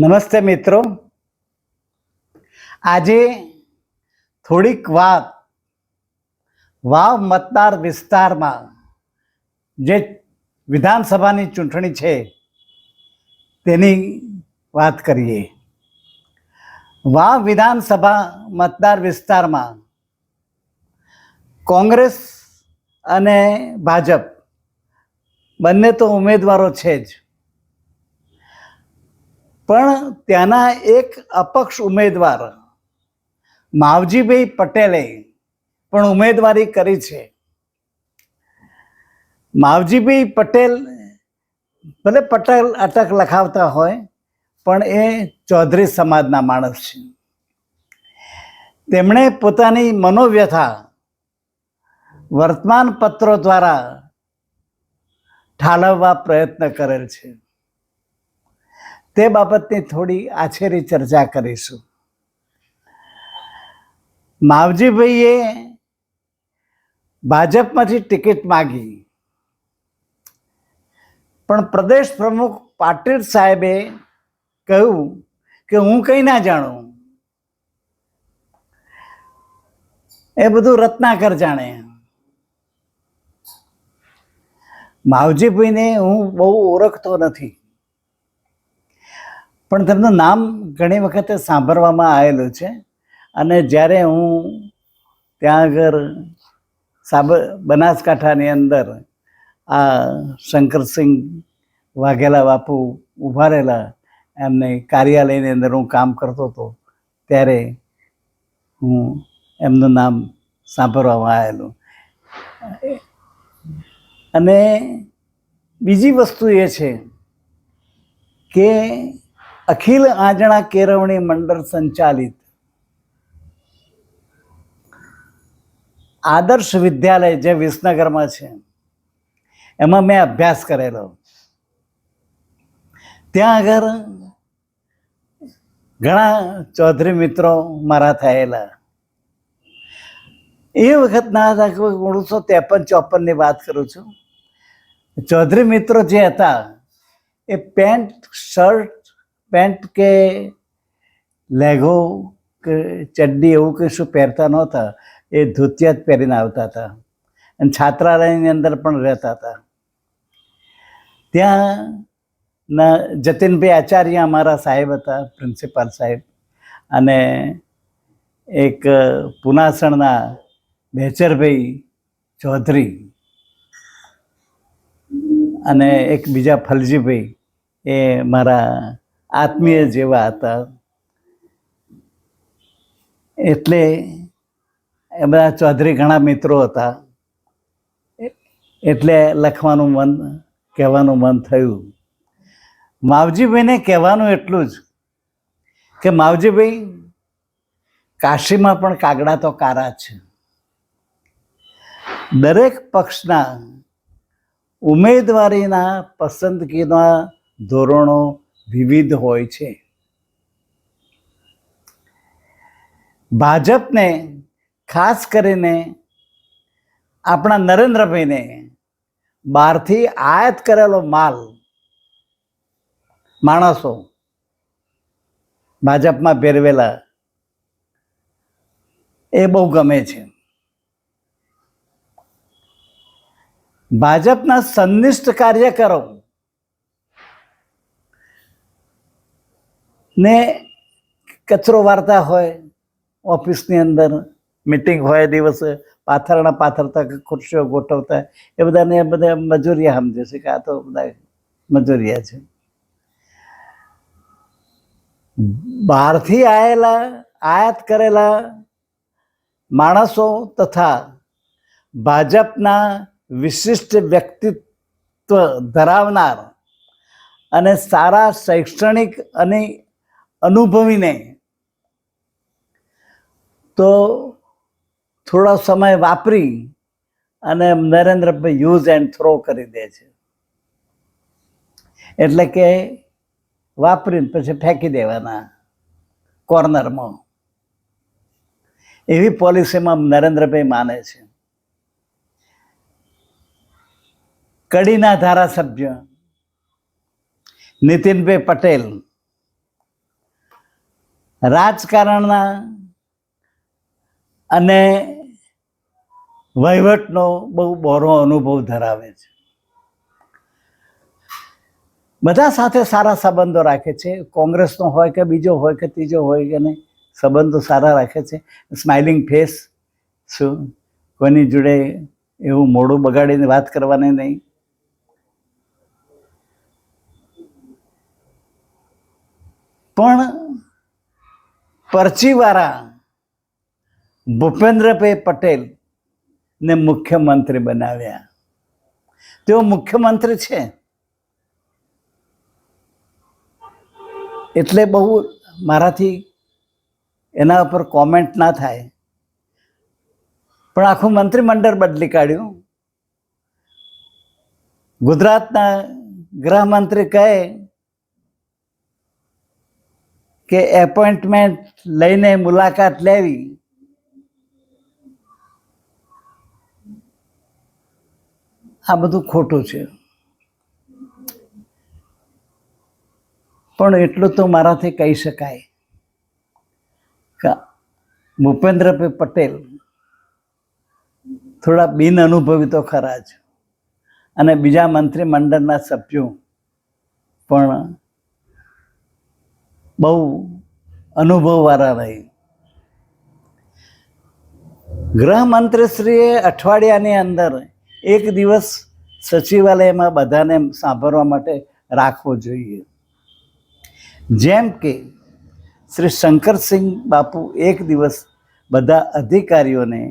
નમસ્તે મિત્રો. આજે થોડીક વાત વાવ મતદાર વિસ્તારમાં જે વિધાનસભાની ચૂંટણી છે તેની વાત કરીએ. વાવ વિધાનસભા મતદાર વિસ્તારમાં કોંગ્રેસ અને ભાજપ બંને તો ઉમેદવારો છે જ. પણ ત્યાંના એક અપક્ષ ઉમેદવાર, માવજીભાઈ પટેલે પણ ઉમેદવારી કરી છે. માવજીભાઈ પટેલ, ભલે પટેલ અટક લખાવતા હોય, પણ એ ચૌધરી સમાજના માણસ છે. તેમણે પોતાની મનોવ્યથા વર્તમાન પત્રો દ્વારા ઠાલવવા પ્રયત્ન કરેલ છે. તે બાબતની થોડી આછેરી ચર્ચા કરીશું. માવજીભાઈએ ભાજપમાંથી ટિકિટ માગી. પણ પ્રદેશ પ્રમુખ પાટીલ સાહેબે કહ્યું કે હું કંઈ ના જાણું. એ બધું રત્નાકર જાણે. માવજીભાઈને હું બહુ ઓળખતો નથી. પણ તેમનું નામ ઘણી વખતે સાંભળવામાં આવેલું છે. અને જ્યારે હું ત્યાં આગળ સાબર બનાસકાંઠાની અંદર આ શંકરસિંહ વાઘેલા બાપુ ઊભા રહેલા એમને કાર્યાલયની અંદર હું કામ કરતો હતો, ત્યારે હું એમનું નામ સાંભળવામાં આવેલું. અને બીજી વસ્તુ એ છે કે અખિલ આંજણા કેળવણી મંડળ સંચાલિત. આદર્શ વિદ્યાલય જે વિસનગરમાં છે, એમાં મેં અભ્યાસ કરેલો. ત્યાં આગળ ઘણા ચૌધરી મિત્રો મારા થયેલા. એ વખતના હતા ઓગણીસો ત્રેપન ચોપનની વાત કરું છું. ચૌધરી મિત્રો જે હતા, એ પેન્ટ, શર્ટ પેન્ટ કે લેઘો કે ચડ્ડી એવું કશું પહેરતા નહોતા. એ ધોતિયા જ પહેરીને આવતા હતા. અને છાત્રાલયની અંદર પણ રહેતા હતા. ત્યાં ના જતીનભાઈ આચાર્ય અમારા સાહેબ હતા, પ્રિન્સિપાલ સાહેબ. અને એક પુનાસણના બેચરભાઈ ચૌધરી. અને એક બીજા ફલજીભાઈ. એ મારા આત્મીય જેવા હતા. એટલે એ બધા ચૌધરી ઘણા મિત્રો હતા. એટલે લખવાનું મન, કહેવાનું મન થયું. માવજીભાઈને કહેવાનું એટલું જ કે માવજીભાઈ, કાશીમાં પણ કાગડા તો કારા છે. દરેક પક્ષના ઉમેદવારીના પસંદગીના ધોરણો વિવિધ હોય છે. ભાજપને, ખાસ કરીને આપણા નરેન્દ્રભાઈને બહારથી આયાત કરેલો માલ, માણસો ભાજપમાં પહેરવેલા એ બહુ ગમે છે. ભાજપના સંનિષ્ઠ કાર્યકરો ને કચરો વાર્તા હોય, ઓફિસની અંદર મિટિંગ હોય દિવસે, પાથરણા પાથરતા ખુરશીઓ ગોઠવતા, એ બધાને બધા મજૂરિયા સમજે છે કે આ તો બધા મજૂરિયા છે. બહારથી આવેલા આયાત કરેલા માણસો તથા ભાજપના વિશિષ્ટ વ્યક્તિત્વ ધરાવનાર અને સારા શૈક્ષણિક અને અનુભવીને. તો થોડો સમય વાપરી અને નરેન્દ્રભાઈ યુઝ એન્ડ થ્રો કરી દે છે. એટલે કે વાપરીને પછી ફેંકી દેવાના કોર્નરમાં. એવી પોલિસીમાં નરેન્દ્રભાઈ માને છે. કડીના ધારાસભ્ય નીતિનભાઈ પટેલ રાજકારણના અને વહીવટનો બહુ બોરો અનુભવ ધરાવે છે. બધા સાથે સારા સંબંધો રાખે છે. કોંગ્રેસનો હોય કે બીજો હોય કે ત્રીજો હોય કે નહીં, સંબંધો સારા રાખે છે. સ્માઇલિંગ ફેસ શું? કોઈની જોડે એવું મોડું બગાડીને વાત કરવાની નહીં. પણ પરચીવાળા ભૂપેન્દ્રભાઈ પટેલ ને મુખ્યમંત્રી બનાવ્યા. તેઓ મુખ્યમંત્રી છે. એટલે બહુ મારાથી એના ઉપર કોમેન્ટ ના થાય. પણ આખું મંત્રીમંડળ બદલી કાઢ્યું. ગુજરાતના ગૃહમંત્રી કહે કે એપોઇન્ટમેન્ટ લઈને મુલાકાત લેવી. આ બધું ખોટું છે. પણ એટલું તો મારાથી કહી શકાય ભૂપેન્દ્રભાઈ પટેલ થોડા બિન અનુભવી તો ખરા જ. અને બીજા મંત્રીમંડળના સભ્યો પણ બહુ અનુભવવાળા રહી. ગૃહમંત્રીશ્રીએ અઠવાડિયાની અંદર એક દિવસ સચિવાલયમાં બધાને સાંભળવા માટે રાખવો જોઈએ. જેમ કે શ્રી શંકરસિંહ બાપુ એક દિવસ બધા અધિકારીઓને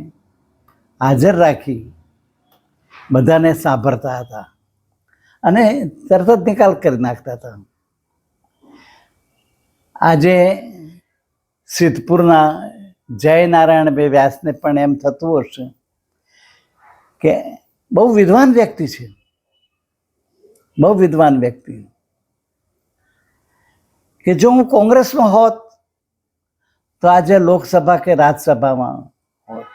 હાજર રાખી બધાને સાંભળતા હતા અને તરત જ નિકાલ કરી નાખતા હતા. આજે સિદ્ધપુરના જયનારાયણભાઈ વ્યાસને પણ એમ થતું હશે કે બહુ વિદ્વાન વ્યક્તિ છે. બહુ વિદ્વાન વ્યક્તિ. કે જો હું કોંગ્રેસમાં હોત, તો આજે લોકસભા કે રાજ્યસભામાં હોત.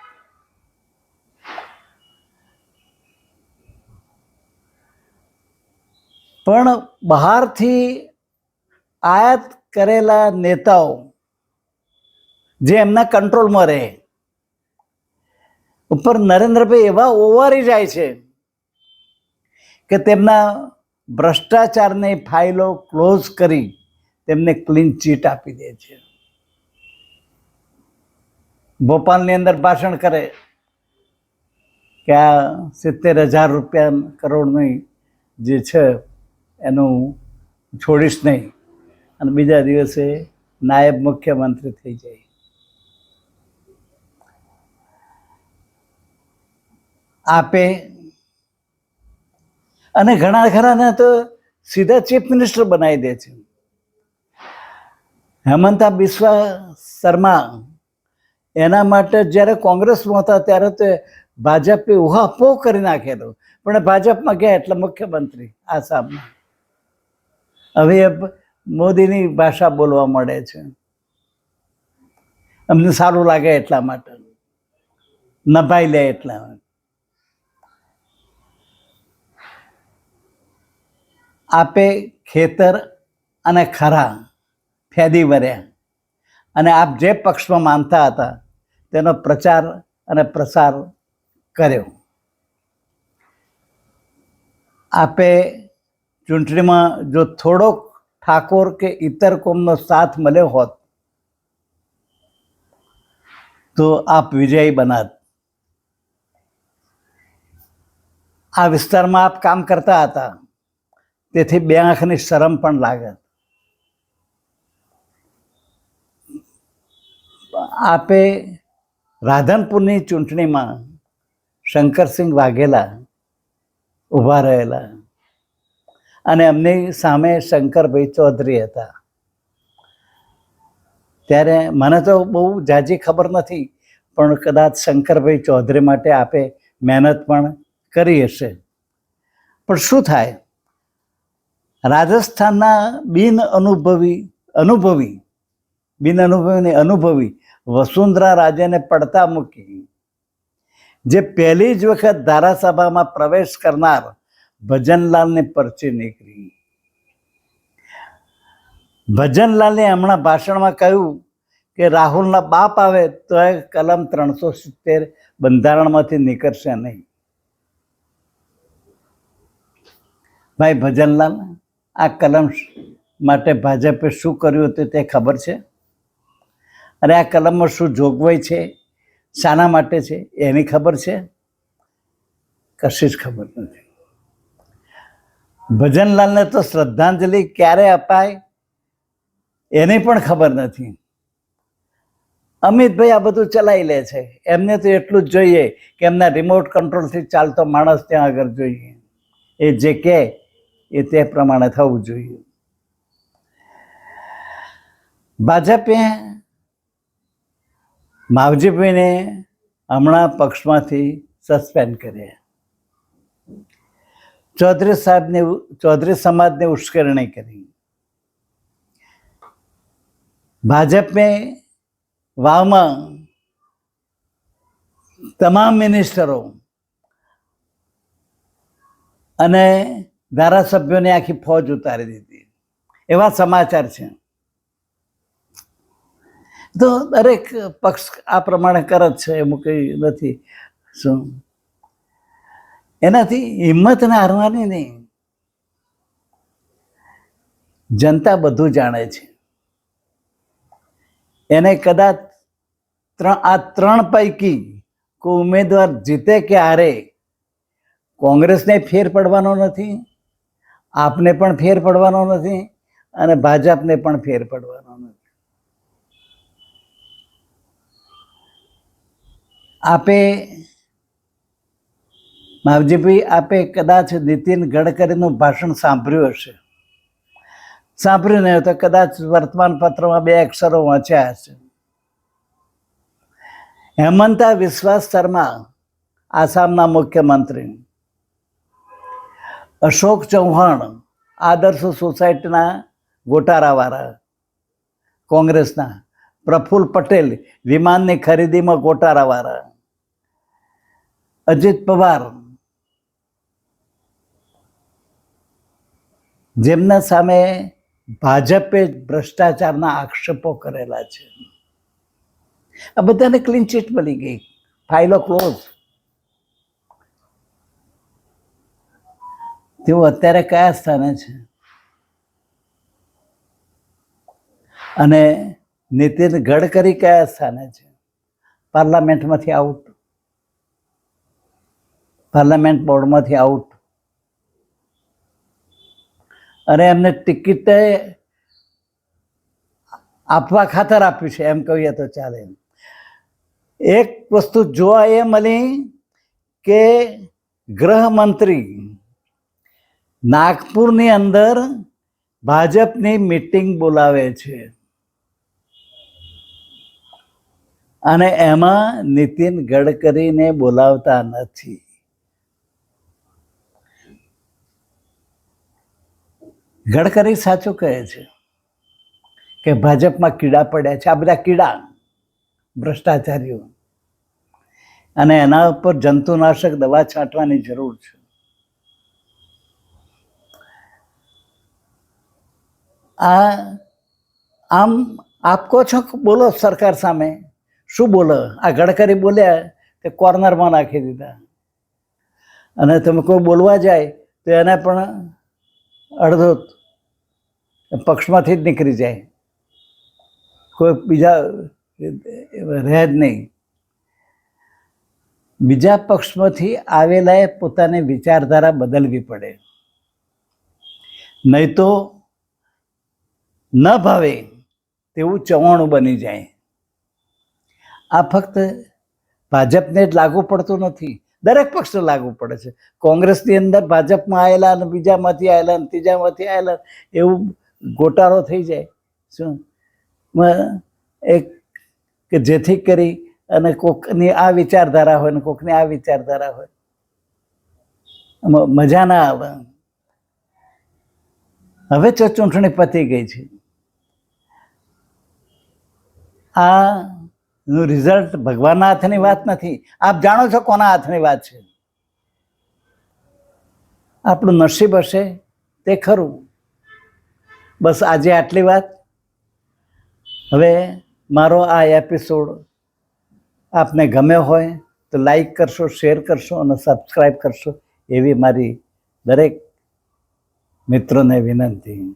પણ બહારથી આયાત કરેલા નેતાઓ જે એમના કંટ્રોલમાં રહે, ઉપર નરેન્દ્રભાઈ એવા ઓવારી જાય છે કે તેમના ભ્રષ્ટાચારની ફાઇલો ક્લોઝ કરી તેમને ક્લીન ચીટ આપી દે છે. ભોપાલની અંદર ભાષણ કરે કે આ સિત્તેર હજાર રૂપિયા કરોડની જે છે એનું છોડીશ નહીં. અને બીજા દિવસે નાયબ મુખ્યમંત્રી થઈ જાય. આપે અને ઘણા ખરાને તો સીધા ચીફ મિનિસ્ટર બનાવી દે છે. હેમંતા બિસ્વા શર્મા એના માટે જ્યારે કોંગ્રેસમાં હતા ત્યારે તો ભાજપે ઉહાપો કરી નાખેલો. પણ ભાજપમાં ગયા એટલે મુખ્યમંત્રી આસામમાં હવે મોદીની ભાષા બોલવા મળે છે. અમને સારું લાગે એટલા માટે. નભાઈ લે એટલા આપે ખેતર અને ખરા ફેદી વર્યા. અને આપ જે પક્ષમાં માનતા હતા, તેનો પ્રચાર અને પ્રસાર કર્યો. આપે ચૂંટણીમાં જો થોડોક ઠાકોર કે ઇતર કોમનો સાથ મળ્યો હોત, તો આપ વિજયી બનાત. આ વિસ્તારમાં આપ કામ કરતા હતા, તેથી બે આંખની શરમ પણ લાગે. આપે રાધનપુરની ચૂંટણીમાં શંકરસિંહ વાઘેલા ઊભા રહેલા. અને એમની સામે શંકરભાઈ ચૌધરી હતા. ત્યારે મને તો બહુ જાજી ખબર નથી, પણ કદાચ શંકરભાઈ ચૌધરી માટે આપે મહેનત પણ કરી હશે. પણ શું થાય? રાજસ્થાનના બિન અનુભવી અનુભવી, બિન અનુભવીને અનુભવી વસુંધરા રાજેને પડતા મૂકી. જે પહેલી જ વખત ધારાસભામાં પ્રવેશ કરનાર ભજનલાલને પરચે નીકળી. ભજનલાલે હમણાં ભાષણમાં કહ્યું કે રાહુલના બાપ આવે તો એ કલમ ત્રણસો સિત્તેર બંધારણમાંથી નીકળશે નહીં. ભાઈ ભજનલાલ, આ કલમ માટે ભાજપે શું કર્યું હતું તે ખબર છે? અને આ કલમમાં શું જોગવાઈ છે? શાના માટે છે? એની ખબર છે? કશી જ ખબર નથી. ભજનલાલને તો શ્રદ્ધાંજલિ ક્યારે અપાય? એની પણ ખબર નથી. અમિતભાઈ આ બધું ચલાવી લે છે. એમને તો એટલું જ જોઈએ કે એમના રિમોટ કંટ્રોલથી ચાલતો માણસ ત્યાં આગળ જોઈએ. એ જે કહે, એ તે પ્રમાણે થવું જોઈએ. ભાજપે માવજીભાઈને હમણાં પક્ષમાંથી સસ્પેન્ડ કર્યા. ચૌધરી સાહેબને ચૌધરી સમાજને ઉશ્કેરણી કરી. ભાજપે વાવમાં તમામ મિનિસ્ટરો અને ધારાસભ્યોને આખી ફોજ ઉતારી દીધી. એવા સમાચાર છે. તો દરેક પક્ષ આ પ્રમાણે કરે જ છે, એમ કંઈ નથી. શું? એનાથી હિંમત ના હારવાની નહીં. જનતા બધું જાણે છે. એને કદાચ ત્રણ, આ ત્રણ પૈકી કોઈ ઉમેદવાર જીતે કે હારે, કોંગ્રેસને ફેર પડવાનો નથી, આપને પણ ફેર પડવાનો નથી અને ભાજપને પણ ફેર પડવાનો નથી. આપે માવજીભાઈ આપે કદાચ નીતિન ગડકરીનું ભાષણ સાંભળ્યું હશે. સાંભળ્યું નહીં તો કદાચ વર્તમાન પત્રમાં બે અક્ષરો વાંચ્યા હશે. હેમંતા વિશ્વાસ શર્મા, આસામના મુખ્યમંત્રી. અશોક ચૌહાણ, આદર્શ સોસાયટીના ગોટારાવાળા કોંગ્રેસના પ્રફુલ્લ પટેલ, વિમાનની ખરીદીમાં ગોટારાવાળા અજીત પવાર જેમના સામે ભાજપે ભ્રષ્ટાચારના આક્ષેપો કરેલા છે. આ બધાને ક્લીન ચીટ મળી ગઈ. ફાઇલો ક્લોઝ તેઓ અત્યારે કયા સ્થાને છે? અને નીતિન ગડકરી કયા સ્થાને છે? પાર્લામેન્ટમાંથી આઉટ પાર્લામેન્ટ બોર્ડમાંથી આઉટ અને એમને ટિકિટ આપવા ખાતર આપ્યું છે, એમ કહીએ તો ચાલે એક વસ્તુ જોવા એ મળી કે ગૃહમંત્રી નાગપુરની અંદર ભાજપની મીટિંગ બોલાવે છે. અને એમાં નીતિન ગડકરીને બોલાવતા નથી. ગડકરી સાચું કહે છે કે ભાજપમાં કીડા પડ્યા છે. આ બધા કીડા, ભ્રષ્ટાચારીઓ. અને એના ઉપર જંતુનાશક દવા છાંટવાની જરૂર છે. આ, આમ આપ કહો છો બોલો સરકાર સામે? શું બોલો? આ ગડકરી બોલ્યા તે કોર્નરમાં નાખી દીધા. અને તમે કોઈ બોલવા જાય તો એને પણ અડધો પક્ષમાંથી જ નીકળી જાય. કોઈ બીજા રહે જ નહીં. બીજા પક્ષમાંથી આવેલાએ પોતાની વિચારધારા બદલવી પડે. નહીં તો ન ભાવે તેવું ચવાણું બની જાય. આ ફક્ત ભાજપને જ લાગુ પડતું નથી. દરેક પક્ષને લાગુ પડે છે. કોંગ્રેસની અંદર ભાજપમાં આવેલા અને બીજામાંથી આવેલા અને ત્રીજામાંથી આવેલા એવું ગોટાળો થઈ જાય. શું? એક કે જેથી કરી અને કોકની આ વિચારધારા હોય ને કોકની આ વિચારધારા હોય. મજા ના આવે. હવે તો ચૂંટણી પતી ગઈ છે. આ નું રિઝલ્ટ ભગવાનના હાથની વાત નથી. આપ જાણો છો કોના હાથની વાત છે? આપણું નસીબ હશે તે ખરું. બસ આજે આટલી વાત. હવે મારો આ એપિસોડ આપને ગમ્યો હોય તો લાઈક કરશો શેર કરશો અને સબસ્ક્રાઈબ કરશો એવી મારી દરેક મિત્રોને વિનંતી.